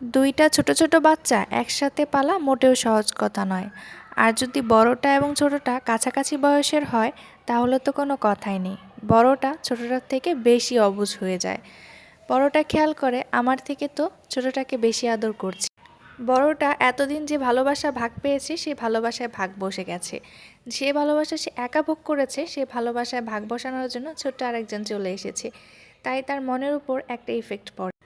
দুইটা ছোট ছোট বাচ্চা একসাথে পালা মোটেও সহজ কথা নয়। আর যদি বড়টা এবং ছোটটা কাছাকাছি বয়সের হয়, তাহলে তো কোনো কথাই নেই। বড়টা ছোটটার থেকে বেশি অবুঝ হয়ে যায়। বড়টা খেয়াল করে, আমার থেকে তো ছোটটাকে বেশি আদর করছে। বড়টা এতদিন যে ভালোবাসা ভাগ পেয়েছে সেই ভালোবাসায় ভাগ বসে গেছে। যে ভালোবাসা সে একা ভোগ করেছে, সে ভালোবাসায় ভাগ বসানোর জন্য ছোট্ট আরেকজন চলে এসেছে। তাই তার মনের উপর একটা ইফেক্ট পড়ে।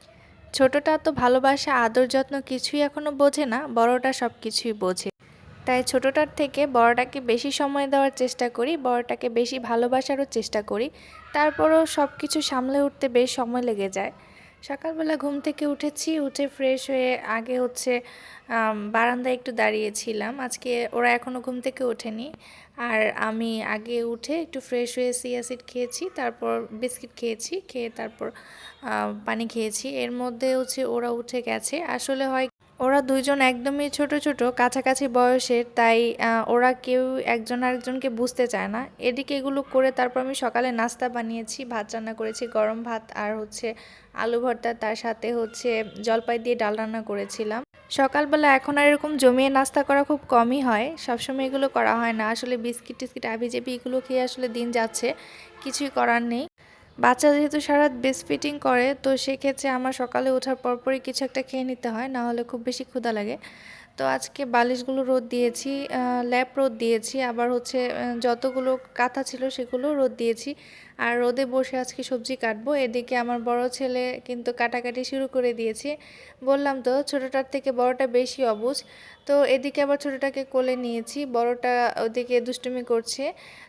ছোটটা তো ভালোবাসা, আদর যত্ন কিছুই এখনও বোঝে না, বড়টা সব কিছুই বোঝে। তাই ছোটটার থেকে বড়টাকে বেশি সময় দেওয়ার চেষ্টা করি, বড়টাকে বেশি ভালোবাসারও চেষ্টা করি। তারপরও সব কিছু সামলে উঠতে বেশ সময় লেগে যায়। সকালবেলা ঘুম থেকে উঠেছি, উঠে ফ্রেশ হয়ে আগে হচ্ছে বারান্দায় একটু দাঁড়িয়েছিলাম। আজকে ওরা এখনও ঘুম থেকে ওঠেনি। আর আমি আগে উঠে একটু ফ্রেশ হয়ে সিয়াসিড খেয়েছি, তারপর বিস্কিট খেয়েছি, খেয়ে তারপর পানি খেয়েছি। এর মধ্যে হচ্ছে ওরা উঠে গেছে। আসলে হয় ওরা দুইজন একদমই ছোট ছোট, কাছাকাছি বয়সের, তাই ওরা কেউ একজন আরেকজনকে বুঝতে চায় না। এদিকে এগুলো করে তারপর আমি সকালে নাস্তা বানিয়েছি, ভাত রান্না করেছি, গরম ভাত আর হচ্ছে আলু ভর্তা, তার সাথে হচ্ছে জলপাই দিয়ে ডাল রান্না করেছিলাম। সকালবেলা এখন আর এরকম জমিয়ে নাস্তা করা খুব কমই হয়, সবসময় এগুলো করা হয় না। আসলে বিস্কিট টিস্কিট আবিজেবি এগুলো খেয়ে আসলে দিন যাচ্ছে, কিছুই করার নেই। বাচ্চা যেহেতু সারা বেস ফিটিং করে, তো সেক্ষেত্রে আমার সকালে ওঠার পরপরই কিছু একটা খেয়ে নিতে হয় না হলে খুব বেশি ক্ষুধা লাগে। তো আজকে বালিশগুলো রোদ দিয়েছি ল্যাপ রোদ দিয়েছি, আবার হচ্ছে যতগুলো কাঁথা ছিল সেগুলো রোদ দিয়েছি। আর রোদে বসে আজকে সবজি কাটবো। এদিকে আমার বড় ছেলে কিন্তু কাটাকাটি শুরু করে দিয়েছে। বললাম তো, ছোটোটার থেকে বড়টা বেশি অবুঝ তো এদিকে আবার ছোটোটাকে কোলে নিয়েছি। বড়টা ওদিকে দুষ্টুমি করছে।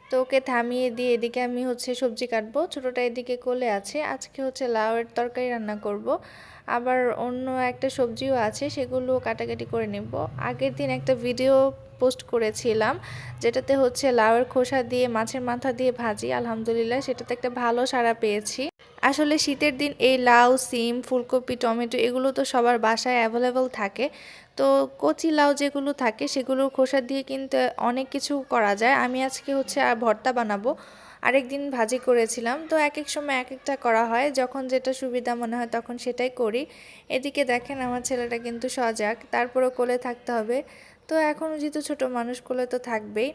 তো ওকে থামিয়ে দিয়ে এদিকে আমি হচ্ছে সবজি কাটবো। ছোটোটা এদিকে কোলে আছে। আজকে হচ্ছে লাউয়ের তরকারি রান্না করব। আবার অন্য একটা সবজিও আছে, সেগুলো কাটাকাটি করে নেব। আগের দিন একটা ভিডিও পোস্ট করেছিলাম, যেটাতে হচ্ছে লাউয়ের খোসা দিয়ে, মাছের মাথা দিয়ে ভাজি, আলহামদুলিল্লাহ সেটাতে একটা ভালো সাড়া পেয়েছি। আসলে শীতের দিন এই লাউ, সিম, ফুলকপি, টমেটো এগুলো তো সবার বাসায় অ্যাভেলেবল থাকে। তো কচি লাউ যেগুলো থাকে সেগুলোর খোসা দিয়ে কিন্তু অনেক কিছু করা যায়। আমি আজকে হচ্ছে আর ভর্তা বানাবো। আরেক দিন ভাজি করেছিলাম। তো এক এক সময় এক একটা করা হয়। যখন যেটা সুবিধা মনে হয় তখন সেটাই করি। এদিকে দেখেন আমার ছেলেটা কিন্তু সজাগ। তারপরও কোলে থাকতে হবে। তো এখন যেহেতু ছোটো মানুষগুলো তো থাকবেই।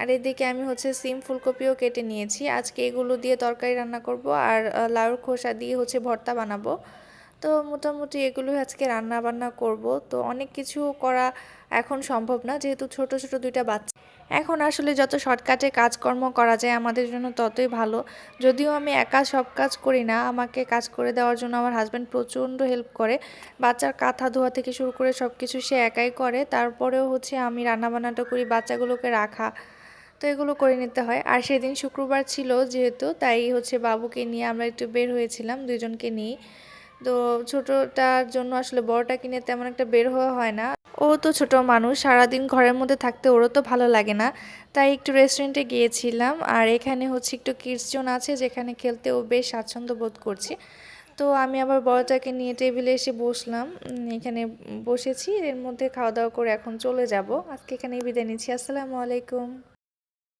আর এদিকে আমি হচ্ছে সিম ফুলকপিও কেটে নিয়েছি। আজকে এগুলো দিয়ে তরকারি রান্না করব আর লাউর খোসা দিয়ে হচ্ছে ভর্তা বানাবো। তো মোটামুটি এগুলোই আজকে রান্না বান্না করব। তো অনেক কিছু করা এখন সম্ভব না, যেহেতু ছোট ছোট দুইটা বাচ্চা। এখন আসলে যত শর্টকাটে কাজকর্ম করা যায় আমাদের জন্য ততই ভালো। যদিও আমি একা সব কাজ করি না, আমাকে কাজ করে দেওয়ার জন্য আমার হাজব্যান্ড প্রচণ্ড হেল্প করে। বাচ্চার কাঁথা ধোয়া থেকে শুরু করে সব কিছু সে একাই করে। তারপরেও হচ্ছে আমি রান্নাবান্নাটা করি, বাচ্চাগুলোকে রাখা, তো এগুলো করে নিতে হয়। আর সেদিন শুক্রবার ছিল যেহেতু, তাই হচ্ছে বাবুকে নিয়ে আমরা একটু বের হয়েছিলাম দুজনকে নিয়ে তো ছোটোটার জন্য আসলে বড়টা কিনে তেমন একটা বের হওয়া হয় না। ও তো ছোট মানুষ, সারাদিন ঘরের মধ্যে থাকতে ওরও তো ভালো লাগে না। তাই একটু রেস্টুরেন্টে গিয়েছিলাম আর এখানে হচ্ছে একটু কিডসজন আছে যেখানে খেলতে ও বেশ স্বাচ্ছন্দ্য বোধ করছে। তো আমি আবার বড়টাকে নিয়ে টেবিলে এসে বসলাম। এখানে বসেছি, এর মধ্যে খাওয়া দাওয়া করে এখন চলে যাব। আজকে এখানেই বিদায় নিচ্ছি। আসসালামু আলাইকুম।